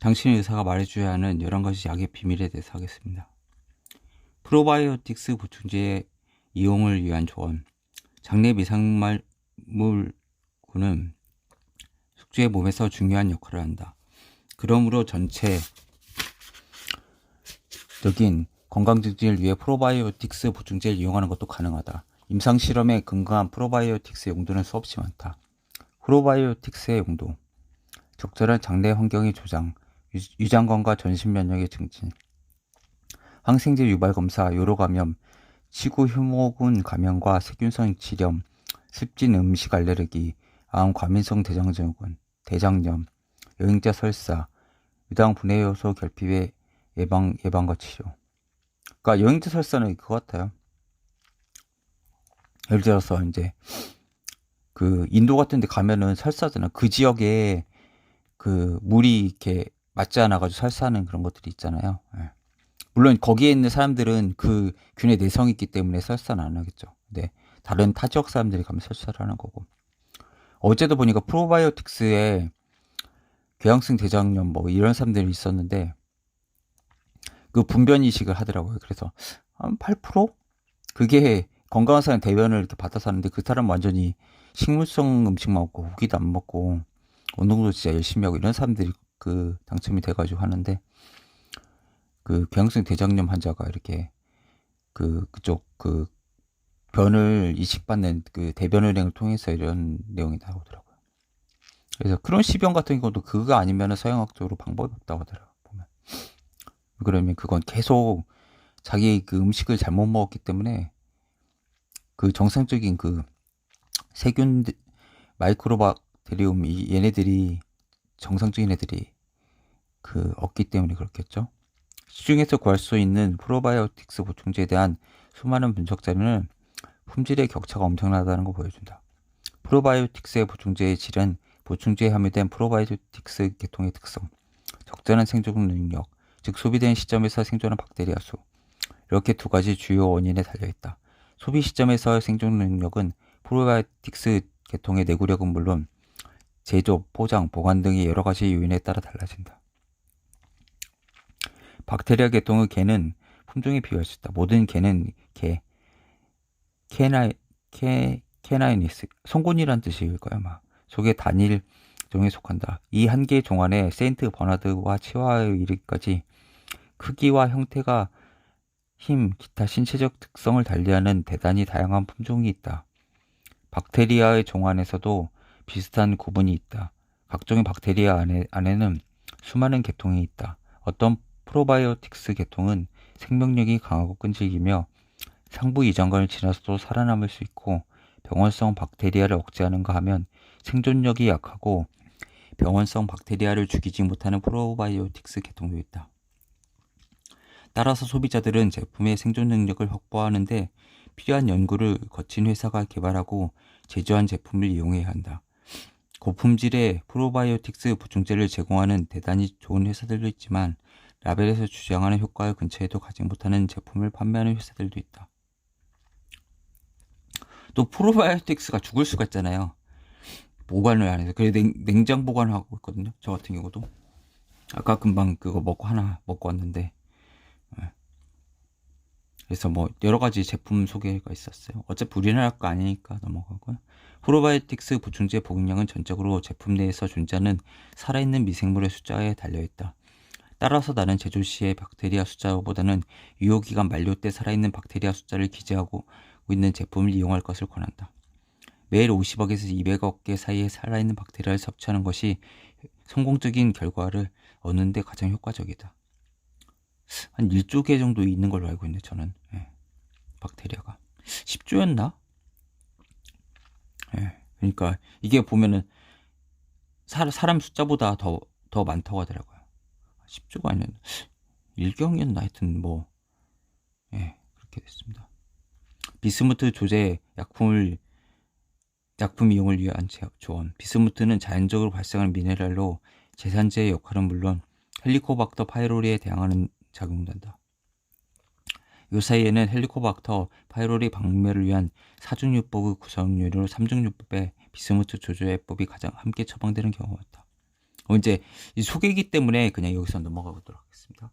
당신의 의사가 말해줘야 하는 11가지 약의 비밀에 대해서 하겠습니다. 프로바이오틱스 보충제의 이용을 위한 조언. 장내 미생물군은 숙주의 몸에서 중요한 역할을 한다. 그러므로 전체적인 건강 증진을 위해 프로바이오틱스 보충제를 이용하는 것도 가능하다. 임상 실험에 근거한 프로바이오틱스의 용도는 수없이 많다. 프로바이오틱스의 용도. 적절한 장내 환경의 조장, 유- 유장관과 전신 면역의 증진, 항생제 유발 검사, 요로 감염, 치구 흉모군 감염과 세균성 질염, 습진 음식 알레르기, 암 과민성 대장증후군, 대장염, 여행자 설사, 유당 분해 요소 결핍의 예방 예방과 치료. 그러니까 여행자 설사는 그거 같아요. 예를 들어서 이제 그 인도 같은 데 가면은 설사잖아. 그 지역에 그 물이 이렇게 맞지 않아 가지고 설사하는 그런 것들이 있잖아요. 예. 물론 거기에 있는 사람들은 그 균의 내성이 있기 때문에 설사는 안 하겠죠. 근데 다른 타 지역 사람들이 가면 설사를 하는 거고. 어제도 보니까 프로바이오틱스에 궤양성 대장염 뭐 이런 사람들이 있었는데 그 분변 이식을 하더라고요. 그래서 한 8%? 그게 건강한 사람 대변을 이렇게 받아서 하는데 그 사람 완전히 식물성 음식만 먹고 고기도 안 먹고 운동도 진짜 열심히 하고 이런 사람들이 그 당첨이 돼가지고 하는데 그 궤양성 대장염 환자가 이렇게 그 그쪽 그 변을 이식받는 그 대변은행을 통해서 이런 내용이 나오더라고요. 그래서 그런 시병 같은 경우도 그거 아니면 서양학적으로 방법이 없다고 하더라고요. 그러면 그건 계속 자기 그 음식을 잘못 먹었기 때문에 그 정상적인 그 세균 마이크로박테리움 이 얘네들이 정상적인 애들이 그 없기 때문에 그렇겠죠. 시중에서 구할 수 있는 프로바이오틱스 보충제에 대한 수많은 분석 자료는 품질의 격차가 엄청나다는 걸 보여준다. 프로바이오틱스의 보충제의 질은 보충제에 함유된 프로바이오틱스 계통의 특성, 적절한 생존 능력, 즉 소비된 시점에서 생존한 박테리아 수 이렇게 두 가지 주요 원인에 달려 있다. 소비 시점에서 생존 능력은 프로바이오틱스 계통의 내구력은 물론 제조, 포장, 보관 등의 여러 가지 요인에 따라 달라진다. 박테리아 계통의 개는 품종에 비유할 수 있다. 모든 개는 개, 케나이, 케, 케나이니스, 송곳니란 뜻일 거야, 아마. 속의 단일 종에 속한다. 이 한 개의 종 안에 세인트 버나드와 치와에 이르기까지 크기와 형태가 힘, 기타 신체적 특성을 달리하는 대단히 다양한 품종이 있다. 박테리아의 종 안에서도 비슷한 구분이 있다. 각종의 박테리아 안에, 안에는 수많은 계통이 있다. 어떤 프로바이오틱스 계통은 생명력이 강하고 끈질기며 상부 이장관을 지나서도 살아남을 수 있고 병원성 박테리아를 억제하는가 하면 생존력이 약하고 병원성 박테리아를 죽이지 못하는 프로바이오틱스 계통도 있다. 따라서 소비자들은 제품의 생존 능력을 확보하는데 필요한 연구를 거친 회사가 개발하고 제조한 제품을 이용해야 한다. 고품질의 프로바이오틱스 보충제를 제공하는 대단히 좋은 회사들도 있지만 라벨에서 주장하는 효과의 근처에도 가지 못하는 제품을 판매하는 회사들도 있다. 또 프로바이오틱스가 죽을 수가 있잖아요. 보관을 안 해서. 그래 냉, 냉장 보관을 하고 있거든요. 저 같은 경우도. 아까 금방 그거 먹고 하나 먹고 왔는데. 예. 그래서 뭐 여러 가지 제품 소개가 있었어요. 어차피 우리나라 거 아니니까 넘어가고요. 프로바이오틱스 보충제 복용량은 전적으로 제품 내에서 존재하는 살아있는 미생물의 숫자에 달려있다. 따라서 나는 제조 시의 박테리아 숫자보다는 유효기간 만료 때 살아있는 박테리아 숫자를 기재하고 있는 제품을 이용할 것을 권한다. 매일 50억에서 200억 개 사이에 살아있는 박테리아를 섭취하는 것이 성공적인 결과를 얻는 데 가장 효과적이다. 한 1조 개 정도 있는 걸로 알고 있는데 저는 예, 박테리아가 10조였나? 예, 그러니까 이게 보면은 사, 사람 숫자보다 더, 더 많다고 하더라고요. 10조가 아니면 1경이었나 하여튼 뭐 예, 그렇게 됐습니다. 비스무트 조제 약품을 약품 이용을 위한 제- 조언. 비스무트는 자연적으로 발생하는 미네랄로 제산제의 역할은 물론 헬리코박터 파이로리에 대항하는 작용도 한다. 요 사이에는 헬리코박터 파이로리 방멸을 위한 사중요법의 구성요리로 삼중요법에 비스무트 조제법이 가장 함께 처방되는 경우가 있다. 어, 이제 이 소개이기 때문에 그냥 여기서 넘어가 보도록 하겠습니다.